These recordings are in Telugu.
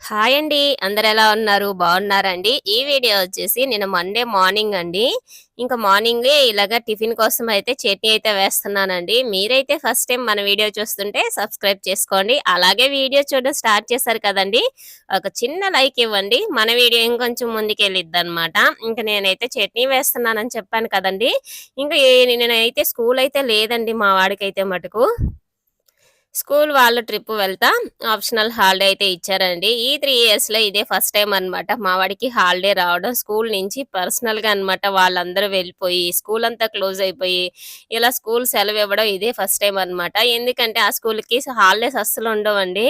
హాయ్ అండి. అందరు ఎలా ఉన్నారు? బాగున్నారండి. ఈ వీడియో వచ్చేసి నేను మండే మార్నింగ్ అండి. ఇంకా మార్నింగే ఇలాగ టిఫిన్ కోసం అయితే చట్నీ అయితే వేస్తున్నానండి. మీరైతే ఫస్ట్ టైం మన వీడియో చూస్తుంటే సబ్స్క్రైబ్ చేసుకోండి. అలాగే వీడియో చూడడం స్టార్ట్ చేశారు కదండి. ఒక చిన్న లైక్ ఇవ్వండి. మన వీడియో ఇంకొంచెం ముందుకు వెళ్ళిద్ది అనమాట ఇంకా నేనైతే చట్నీ వేస్తున్నానని చెప్పాను కదండి. ఇంకా నేనైతే స్కూల్ అయితే లేదండి మా వాడికైతే మటుకు. స్కూల్ వాళ్ళు ట్రిప్ వెళ్తా. ఆప్షనల్ హాలిడే అయితే ఇచ్చారండి. ఈ త్రీ ఇయర్స్లో ఇదే ఫస్ట్ టైం అన్నమాట. మా వాడికి హాలిడే రావడం స్కూల్ నుంచి పర్సనల్గా అన్నమాట వాళ్ళందరూ వెళ్ళిపోయి స్కూల్ అంతా క్లోజ్ అయిపోయి ఇలా స్కూల్ సెలవు ఇవ్వడం ఇదే ఫస్ట్ టైం అన్నమాట. ఎందుకంటే ఆ స్కూల్కి హాలిడేస్ అస్సలు ఉండవండి.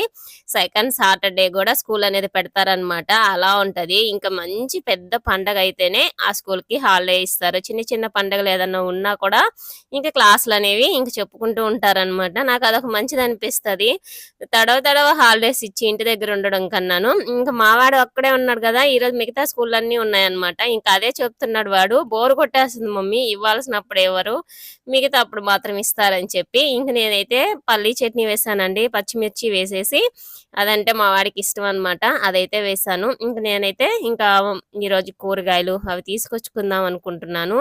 సెకండ్ సాటర్డే కూడా స్కూల్ అనేది పెడతారనమాట అలా ఉంటది. ఇంకా మంచి పెద్ద పండగ అయితేనే ఆ స్కూల్కి హాలిడే ఇస్తారు. చిన్న చిన్న పండగలు ఏదన్నా ఉన్నా కూడా ఇంకా క్లాసులు అనేవి ఇంకా చెప్పుకుంటూ ఉంటారన్నమాట. నాకు అదొక మంచిది అనిపిస్తది. తడవ తడవ హాలిడేస్ ఇచ్చి ఇంటి దగ్గర ఉండడం కన్నాను. ఇంకా మావాడు అక్కడే ఉన్నాడు కదా ఈ రోజు మిగతా స్కూల్ అన్ని ఉన్నాయన్నమాట. ఇంకా అదే చెప్తున్నాడు వాడు బోర్ కొట్టేస్తుంది మమ్మీ ఇవ్వాల్సినప్పుడు ఎవరు మిగతా అప్పుడు మాత్రం ఇస్తారని చెప్పి. ఇంక నేనైతే పల్లీ చట్నీ వేసానండి పచ్చిమిర్చి వేసేసి అదంటే మా వాడికి ఇష్టం అనమాట అదైతే వేసాను ఇంకా నేనైతే ఇంకా ఈరోజు కూరగాయలు అవి తీసుకొచ్చుకుందాం అనుకుంటున్నాను.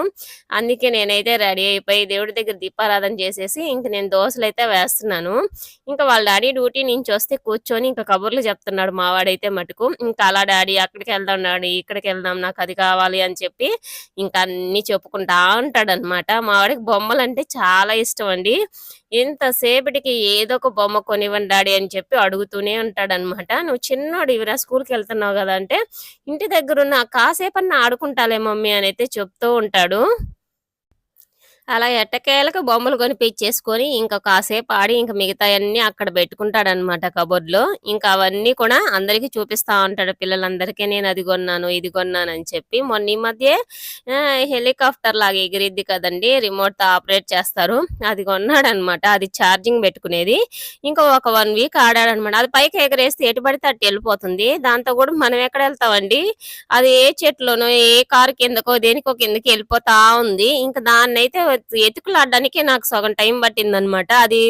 అందుకే నేనైతే రెడీ అయిపోయి దేవుడి దగ్గర దీపారాధన చేసేసి ఇంక నేను దోశలు అయితే వేస్తున్నాను. ఇంకా వాళ్ళ డాడీ డ్యూటీ నుంచి వస్తే కూర్చొని ఇంకా కబుర్లు చెప్తున్నాడు మా వాడైతే మటుకు. ఇంకా అలా డాడీ అక్కడికి వెళ్దాం డాడీ ఇక్కడికి వెళ్దాం నాకు అది కావాలి అని చెప్పి ఇంకా అన్ని చెప్పుకుంటా ఉంటాడు అనమాట మా వాడికి బొమ్మలు అంటే చాలా ఇష్టం అండి. ఎంతసేపటికి ఏదో ఒక బొమ్మ కొనివ్వండి డాడీ అని చెప్పి అడుగుతూనే ఉంటాడు నువ్వు చిన్నోడు ఇవిరా స్కూల్కి వెళ్తున్నావు కదా అంటే ఇంటి దగ్గర ఉన్న కాసేపన్నా ఆడుకుంటాలే మమ్మీ అని అయితే చెప్తూ ఉంటాడు. అలా ఎట్టకేలకు బొమ్మలు కొనిపించేసుకొని ఇంకా కాసేపు ఆడి ఇంకా మిగతాయన్నీ అక్కడ పెట్టుకుంటాడనమాట కబోర్డ్లో. ఇంకా అవన్నీ కూడా అందరికి చూపిస్తా ఉంటాడు పిల్లలందరికీ నేను అది కొన్నాను ఇది కొన్నాను అని చెప్పి. మొన్న ఈ మధ్య హెలికాప్టర్ లాగా ఎగిరిద్ది కదండి రిమోట్తో ఆపరేట్ చేస్తారు. అది కొన్నాడనమాట అది ఛార్జింగ్ పెట్టుకునేది. ఇంకా ఒక వన్ వీక్ ఆడాడనమాట. అది పైకి ఎగరేస్తే ఎటు పడితే అటు వెళ్ళిపోతుంది. దాంతో కూడా మనం ఎక్కడ వెళ్తామండి? అది ఏ చెట్లోనో ఏ కారు కిందకో దేనికో కిందకి వెళ్ళిపోతా ఉంది. ఇంకా దాన్నైతే ఎతుకులాడడానికి నాకు సగం టైం పట్టింది అనమాట అది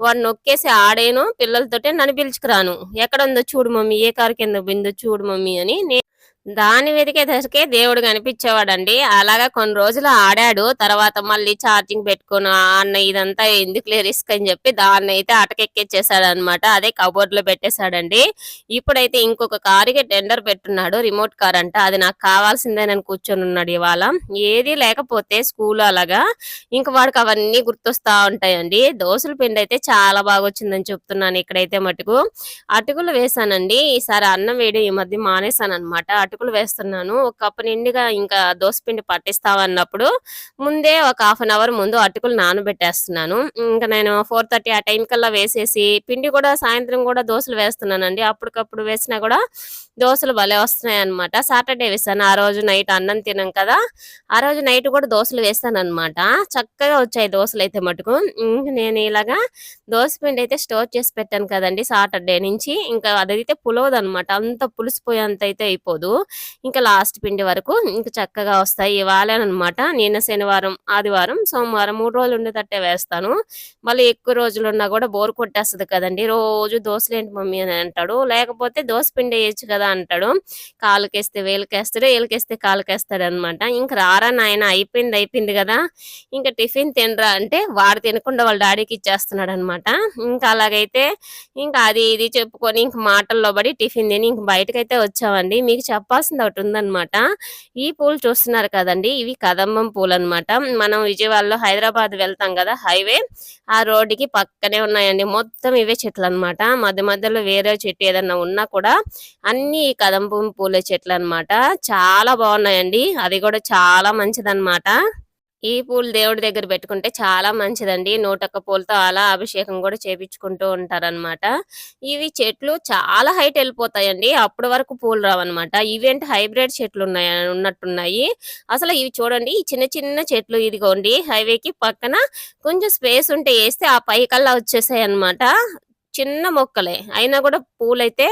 వాడు నొక్కేసి ఆడేను పిల్లలతోటే నన్ను పిలుచుకురాను. ఎక్కడ ఉందో చూడు మమ్మీ ఏ కారు కింద పోయిందో చూడు మమ్మీ అని దాని వెతికే దశకే దేవుడు కనిపించేవాడండి. అలాగా కొన్ని రోజులు ఆడాడు. తర్వాత మళ్ళీ ఛార్జింగ్ పెట్టుకుని "ఆ అన్న ఇదంతా ఎందుకులే రిస్క్ అని చెప్పి దాన్ని అయితే అటకెక్కిచ్చేసాడు అనమాట అదే కబోర్డ్లో పెట్టేశాడండి. ఇప్పుడైతే ఇంకొక కారుకి టెండర్ పెట్టున్నాడు. రిమోట్ కార్ అంట. అది నాకు కావాల్సిందే నేను కూర్చొని ఉన్నాడు ఇవాళ. ఏది లేకపోతే స్కూల్ అలాగా. ఇంక వాడికి అవన్నీ గుర్తొస్తా ఉంటాయండి. దోసల పిండి అయితే చాలా బాగా వచ్చిందని చెప్తున్నాను ఇక్కడైతే మటుకు. అటుకులు వేసానండి ఈసారి అన్నం వేడి ఈ మధ్య మానేసాను అనమాట అటుకులు వేస్తున్నాను. ఒక కప్పు నిండుగా ఇంకా దోస పిండి పట్టిస్తామన్నప్పుడు ముందే ఒక హాఫ్ అన్ అవర్ ముందు అటుకులు నానబెట్టేస్తున్నాను. ఇంకా నేను ఫోర్ థర్టీ ఆ టైం కల్లా వేసేసి పిండి కూడా సాయంత్రం కూడా దోశలు వేస్తున్నానండి. అప్పటికప్పుడు వేసినా కూడా దోశలు భలే వస్తున్నాయి అనమాట సాటర్డే వేసాను ఆ రోజు నైట్ అన్నం తినం కదా. ఆ రోజు నైట్ కూడా దోశలు వేస్తాను అనమాట చక్కగా వచ్చాయి దోశలు అయితే మటుకు. నేను ఇలాగా దోశ పిండి అయితే స్టోర్ చేసి పెట్టాను కదండి సాటర్డే నుంచి. ఇంకా అదైతే పులవదు అనమాట అంత పులిసిపోయేంత అయితే అయిపోదు. ఇంకా లాస్ట్ పిండి వరకు ఇంకా చక్కగా వస్తాయి. ఇవాళనమాట నిన్న శనివారం ఆదివారం సోమవారం మూడు రోజులు ఉండేటట్టే వేస్తాను. మళ్ళీ ఎక్కువ రోజులు ఉన్నా కూడా బోర్ కొట్టేస్తుంది కదండి. రోజు దోశలేంటి మమ్మీ అని అంటాడు. లేకపోతే దోశ పిండి వేయచ్చు కదా. అంటాడు. కాలుకేస్తే వేలుకేస్తాడు వేలుకేస్తే కాలుకేస్తాడు అనమాట ఇంకా రారా నాయన అయిపోయింది అయిపోయింది కదా. ఇంకా టిఫిన్ తినరా అంటే వాడు తినకుండా వాళ్ళ డాడీకి ఇచ్చేస్తున్నాడు అనమాట ఇంకా అలాగైతే ఇంకా అది ఇది చెప్పుకొని ఇంక మాటల్లో పడి టిఫిన్ తిని ఇంక బయటకైతే వచ్చామండి. మీకు చెప్పాల్సింది ఒకటి ఉందన్నమాట ఈ పూలు చూస్తున్నారు కదండి ఇవి కదంబం పూలు అనమాట మనం విజయవాడలో హైదరాబాద్ వెళ్తాం కదా హైవే. ఆ రోడ్డుకి పక్కనే ఉన్నాయండి. మొత్తం ఇవే చెట్లు అన్నమాట మధ్య మధ్యలో వేరే చెట్టు ఏదన్నా ఉన్నా కూడా అన్ని ఈ కదంబం పూల చెట్లు అన్నమాట. చాలా బాగున్నాయండి. అది కూడా చాలా మంచిదన్నమాట. ఈ పూలు దేవుడి దగ్గర పెట్టుకుంటే చాలా మంచిదండి. నూటొక్క పూలతో అలా అభిషేకం కూడా చేపించుకుంటూ ఉంటారన్నమాట. ఇవి చెట్లు చాలా హైట్ వెళ్ళిపోతాయండి. అప్పటి వరకు పూలు రావన్నమాట. ఇవేంటి హైబ్రిడ్ చెట్లు ఉన్నాయి ఉన్నట్టున్నాయి. అసలు ఇవి చూడండి ఈ చిన్న చిన్న చెట్లు ఇదిగోండి. హైవేకి పక్కన కొంచెం స్పేస్ ఉంటే వేస్తే ఆ పైకల్లా వచ్చేసాయి అన్నమాట చిన్న మొక్కలే. అయినా కూడా పూలైతే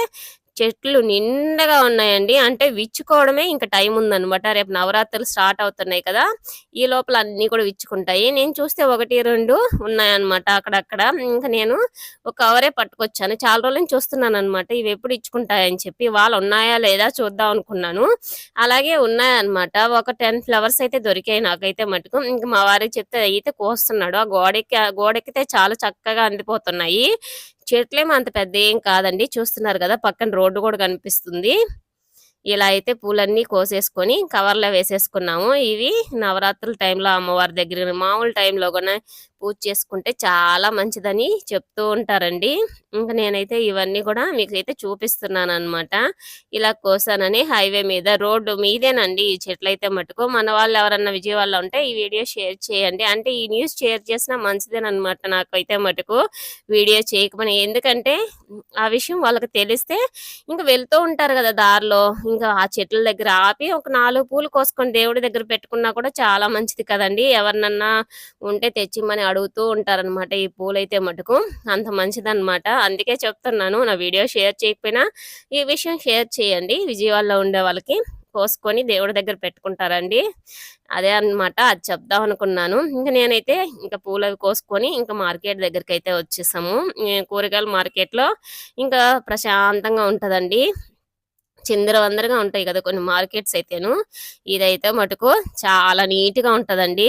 చెట్లు నిండగా ఉన్నాయండి. అంటే విచ్చుకోవడమే ఇంకా టైం ఉందనమాట రేపు నవరాత్రులు స్టార్ట్ అవుతున్నాయి కదా. ఈ లోపల అన్ని కూడా విచ్చుకుంటాయి. నేను చూస్తే ఒకటి రెండు ఉన్నాయన్నమాట అక్కడక్కడ. ఇంకా నేను ఒక కవరే పట్టుకొచ్చాను. చాలా రోజుల నుంచి చూస్తున్నాను అనమాట ఇవి ఎప్పుడు ఇచ్చుకుంటాయని చెప్పి వాళ్ళు ఉన్నాయా లేదా చూద్దాం అనుకున్నాను. అలాగే ఉన్నాయన్నమాట. ఒక టెన్ ఫ్లవర్స్ అయితే దొరికాయి నాకైతే మటుకు. ఇంకా మా వారికి చెప్తే అయితే కోస్తున్నాడు. ఆ గోడెక్కి ఆ గోడెక్కితే చాలా చక్కగా అందిపోతున్నాయి. చెట్లేమో అంత పెద్ద ఏం కాదండి. చూస్తున్నారు కదా పక్కన రోడ్డు కూడా కనిపిస్తుంది. ఇలా అయితే పూలన్నీ కోసేసుకొని కవర్లో వేసేసుకున్నాము. ఇవి నవరాత్రుల టైంలో అమ్మవారి దగ్గర మామూలు టైంలో కూడా పూజ చేసుకుంటే చాలా మంచిదని చెప్తూ ఉంటారండి. ఇంకా నేనైతే ఇవన్నీ కూడా మీకు అయితే చూపిస్తున్నాను అనమాట ఇలా కోసానని హైవే మీద రోడ్డు మీదేనండి ఈ చెట్లయితే మటుకు. మన వాళ్ళు ఎవరన్నా విజయవాడలో ఉంటే ఈ వీడియో షేర్ చేయండి. అంటే ఈ న్యూస్ షేర్ చేసినా మంచిదేనమాట నాకైతే మటుకు వీడియో చేయకపోయినా. ఎందుకంటే ఆ విషయం వాళ్ళకి తెలిస్తే ఇంకా వెళ్తూ ఉంటారు కదా దారిలో. ఇంకా ఆ చెట్ల దగ్గర ఆపి ఒక నాలుగు పూలు కోసుకొని దేవుడి దగ్గర పెట్టుకున్నా కూడా చాలా మంచిది కదండి. ఎవరినన్నా ఉంటే తెచ్చిమని అడుగుతూ ఉంటారనమాట ఈ పూలైతే మటుకు. అంత మంచిదన్నమాట. అందుకే చెప్తున్నాను నా వీడియో షేర్ చేయకపోయినా ఈ విషయం షేర్ చేయండి. విజయవాడలో ఉండే వాళ్ళకి కోసుకొని దేవుడి దగ్గర పెట్టుకుంటారండి. అదే అన్నమాట అది చెప్దాం అనుకున్నాను. ఇంకా నేనైతే ఇంకా పూలు అవి కోసుకొని ఇంకా మార్కెట్ దగ్గరికి అయితే వచ్చేసాము కూరగాయల మార్కెట్లో ఇంకా ప్రశాంతంగా ఉంటుందండి. చిందరవందరగా ఉంటాయి కదా కొన్ని మార్కెట్స్ అయితేను. ఇదైతే మటుకు చాలా నీట్గా ఉంటుందండి.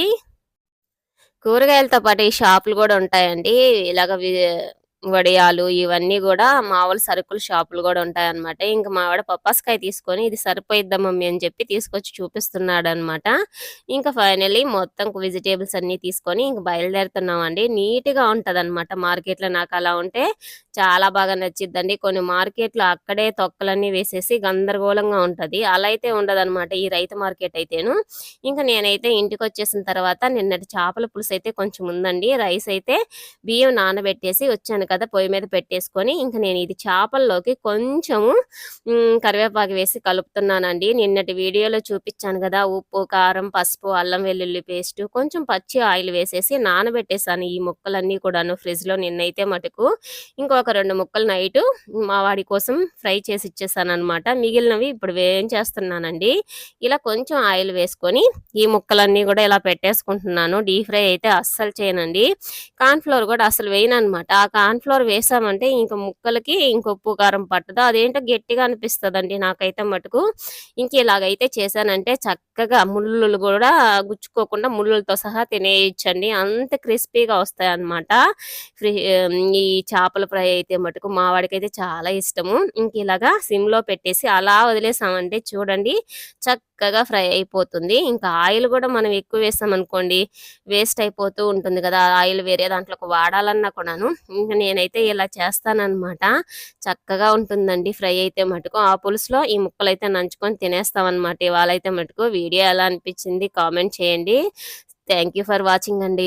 కూరగాయలతో పాటు ఈ షాపులు కూడా ఉంటాయండి. ఇలాగ వి- వడియాలు ఇవన్నీ కూడా మామూలు సరుకుల షాపులు కూడా ఉంటాయన్నమాట. ఇంకా మావాడ పప్పాస్కాయ తీసుకొని ఇది సరిపోయిద్దా మమ్మీ అని చెప్పి తీసుకొచ్చి చూపిస్తున్నాడు అనమాట ఇంకా ఫైనలీ మొత్తం వెజిటేబుల్స్ అన్ని తీసుకొని ఇంక బయలుదేరుతున్నామండి. నీట్గా నీట్గా అనమాట మార్కెట్లో నాకు అలా ఉంటే చాలా బాగా నచ్చిద్దండి. కొన్ని మార్కెట్లు అక్కడే తొక్కలన్నీ వేసేసి గందరగోళంగా ఉంటది. అలా అయితే ఉండదన్నమాట ఈ రైతు మార్కెట్ అయితేను. ఇంకా నేనైతే ఇంటికి వచ్చేసిన తర్వాత నిన్నటి చేపల పులుసు అయితే కొంచెం ఉందండి. రైస్ అయితే బియ్యం నానబెట్టేసి వచ్చాను కదా కదా పొయ్యి మీద పెట్టేసుకొని ఇంకా నేను ఇది చేపల్లోకి కొంచెము కరివేపాకు వేసి కలుపుతున్నానండి. నిన్నటి వీడియోలో చూపించాను కదా ఉప్పు కారం పసుపు అల్లం వెల్లుల్లి పేస్ట్ కొంచెం పచ్చి ఆయిల్ వేసేసి నానబెట్టేసాను ఈ ముక్కలన్నీ కూడాను ఫ్రిడ్జ్లో నిన్నైతే మటుకు. ఇంకొక రెండు ముక్కలు నైట్ మా వాడి కోసం ఫ్రై చేసి ఇచ్చేసాను అనమాట మిగిలినవి ఇప్పుడు వేయించేస్తున్నానండి ఇలా కొంచెం ఆయిల్ వేసుకొని ఈ ముక్కలన్నీ కూడా ఇలా పెట్టేసుకుంటున్నాను. డీప్ ఫ్రై అయితే అస్సలు చేయనండి. కార్న్ ఫ్లోర్ కూడా అసలు వేయను అనమాట ఆ కార్న్ ఫ్లోర్ వేసామంటే ఇంకా ముక్కలకి ఇంక ఉప్పు కారం పట్టదు. అదేంటో గట్టిగా అనిపిస్తుందండి నాకైతే మటుకు. ఇంక ఇలాగైతే చేశానంటే చక్కగా ముళ్ళులు కూడా గుచ్చుకోకుండా ముళ్ళులతో సహా తినేయచ్చండి. అంత క్రిస్పీగా వస్తాయి అనమాట ఈ చేపల ఫ్రై అయితే మటుకు మా వాడికైతే చాలా ఇష్టము. ఇంక ఇలాగా సిమ్లో పెట్టేసి అలా వదిలేసామంటే చూడండి చక్క చక్కగా ఫ్రై అయిపోతుంది. ఇంకా ఆయిల్ కూడా మనం ఎక్కువ వేసాం అనుకోండి వేస్ట్ అయిపోతూ ఉంటుంది కదా. ఆ ఆయిల్ వేరే దాంట్లోకి వాడాలన్నా కూడాను. ఇంకా నేనైతే ఇలా చేస్తానన్నమాట. చక్కగా ఉంటుందండి ఫ్రై అయితే మటుకు. ఆ పులుసులో ఈ ముక్కలు అయితే నంచుకొని తినేస్తాం ఇవాళ అయితే మటుకు వీడియో ఎలా అనిపించింది కామెంట్ చేయండి. థ్యాంక్ యూ ఫర్ వాచింగ్ అండి.